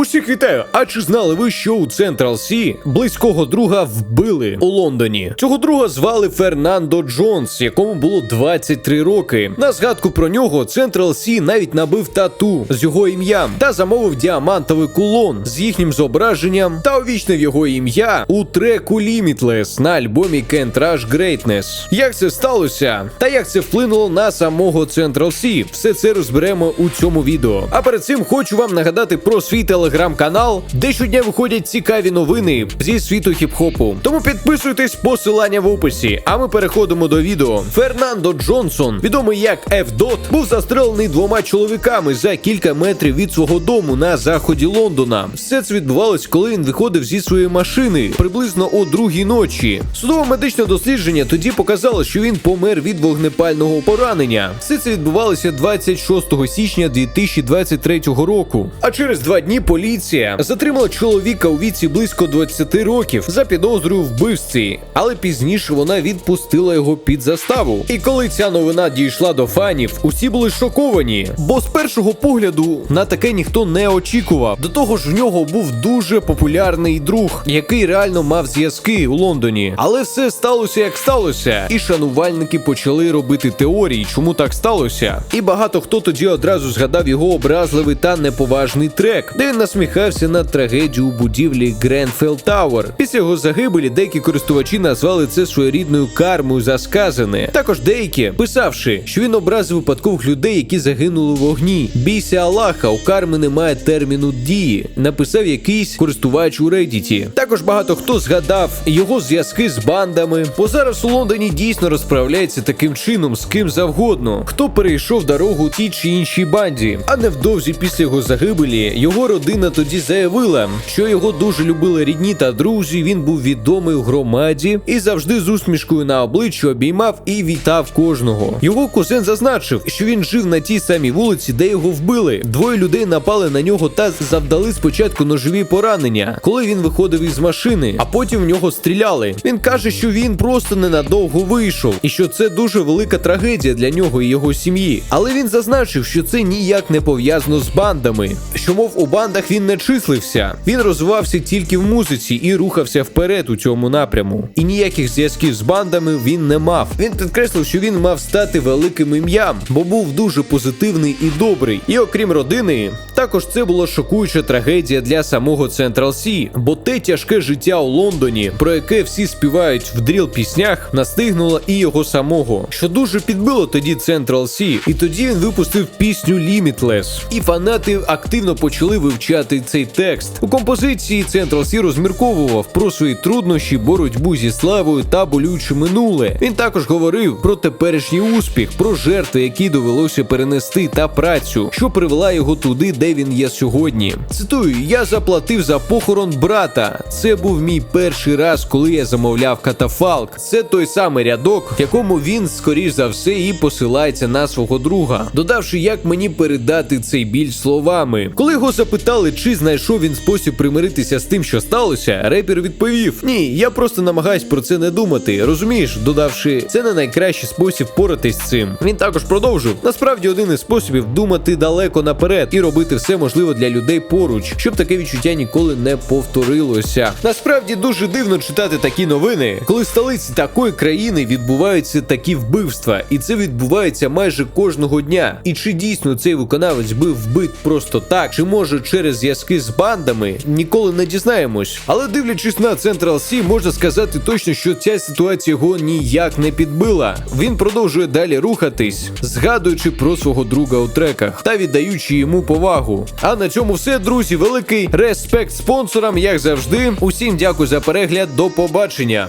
Усіх вітаю! А чи знали ви, що у Централ Сі близького друга вбили у Лондоні? Цього друга звали Фернандо Джонс, якому було 23 роки. На згадку про нього Централ Сі навіть набив тату з його ім'ям та замовив діамантовий кулон з їхнім зображенням та увічнив його ім'я у треку Limitless на альбомі Can't Rush Greatness. Як це сталося? Та як це вплинуло на самого Централ Сі? Все це розберемо у цьому відео. А перед цим хочу вам нагадати про свій телеграм-канал, де щодня виходять цікаві новини зі світу хіп-хопу. Тому підписуйтесь, посилання в описі. А ми переходимо до відео. Фернандо Джонсон, відомий як F-Dot, був застрелений двома чоловіками за кілька метрів від свого дому на заході Лондона. Все це відбувалось, коли він виходив зі своєї машини приблизно о другій ночі. Судово медичне дослідження тоді показало, що він помер від вогнепального поранення. Все це відбувалося 26 січня 2023 року. А через два дні поліція затримала чоловіка у віці близько 20 років за підозрою в вбивстві, але пізніше вона відпустила його під заставу. І коли ця новина дійшла до фанів, усі були шоковані, бо з першого погляду на таке ніхто не очікував. До того ж, в нього був дуже популярний друг, який реально мав зв'язки у Лондоні. Але все сталося як сталося, і шанувальники почали робити теорії, чому так сталося. І багато хто тоді одразу згадав його образливий та неповажний трек, де він насміхався над трагедію у будівлі Гренфелл Тауер. Після його загибелі деякі користувачі назвали це своєрідною кармою за сказане. Також деякі, писавши, що він образив випадкових людей, які загинули в вогні. Бійся Аллаха, у карми немає терміну дії. Написав якийсь користувач у Reddit. Також багато хто згадав його зв'язки з бандами, бо зараз у Лондоні дійсно розправляється таким чином з ким завгодно, хто перейшов дорогу тій чи іншій банді. А невдовзі після його загибелі його родина тоді заявила, що його дуже любили рідні та друзі. Він був відомий у громаді і завжди з усмішкою на обличчі обіймав і вітав кожного. Його кузен зазначив, що він жив на тій самій вулиці, де його вбили. Двоє людей напали на нього та завдали спочатку ножові поранення, коли він виходив із машини, а потім в нього стріляли. Він каже, що він просто ненадовго вийшов, і що це дуже велика трагедія для нього і його сім'ї. Але він зазначив, що це ніяк не пов'язано з бандами. Що мов у бандах він не числився. Він розвивався тільки в музиці і рухався вперед у цьому напряму. І ніяких зв'язків з бандами він не мав. Він підкреслив, що він мав стати великим ім'ям, бо був дуже позитивний і добрий. І окрім родини, також це була шокуюча трагедія для самого Централ Сі, бо те тяжке життя у Лондоні, про яке всі співають в дріл піснях, настигнуло і його самого, що дуже підбило тоді Централ Сі. І тоді він випустив пісню Limitless. І фанати активно почали вивчати цей текст. У композиції Централ Сі розмірковував про свої труднощі, боротьбу зі славою та болюче минуле. Він також говорив про теперішній успіх, про жертви, які довелося перенести, та працю, що привела його туди, де він є сьогодні. Цитую: я заплатив за похорон брата. Це був мій перший раз, коли я замовляв катафалк. Це той самий рядок, в якому він, скоріш за все, і посилається на свого друга, додавши, як мені передати цей біль словами. Коли його запитали, чи знайшов він спосіб примиритися з тим, що сталося, репер відповів: Ні, я просто намагаюсь про це не думати. Розумієш, додавши, це не найкращий спосіб впоратись з цим. Він також продовжив. Насправді, один із способів думати далеко наперед і робити все можливе для людей поруч, щоб таке відчуття ніколи не повторилося. Насправді дуже дивно читати такі новини, коли столиці такої країни відбуваються такі вбивства, і це відбувається майже кожного дня. І чи дійсно цей виконавець був вбит просто так, чи може через зв'язки з бандами, ніколи не дізнаємось. Але дивлячись на Central Sea, можна сказати точно, що ця ситуація його ніяк не підбила. Він продовжує далі рухатись, згадуючи про свого друга у треках та віддаючи йому повагу. А на цьому все, друзі. Великий респект спонсорам, як завжди. Усім дякую за перегляд. До побачення.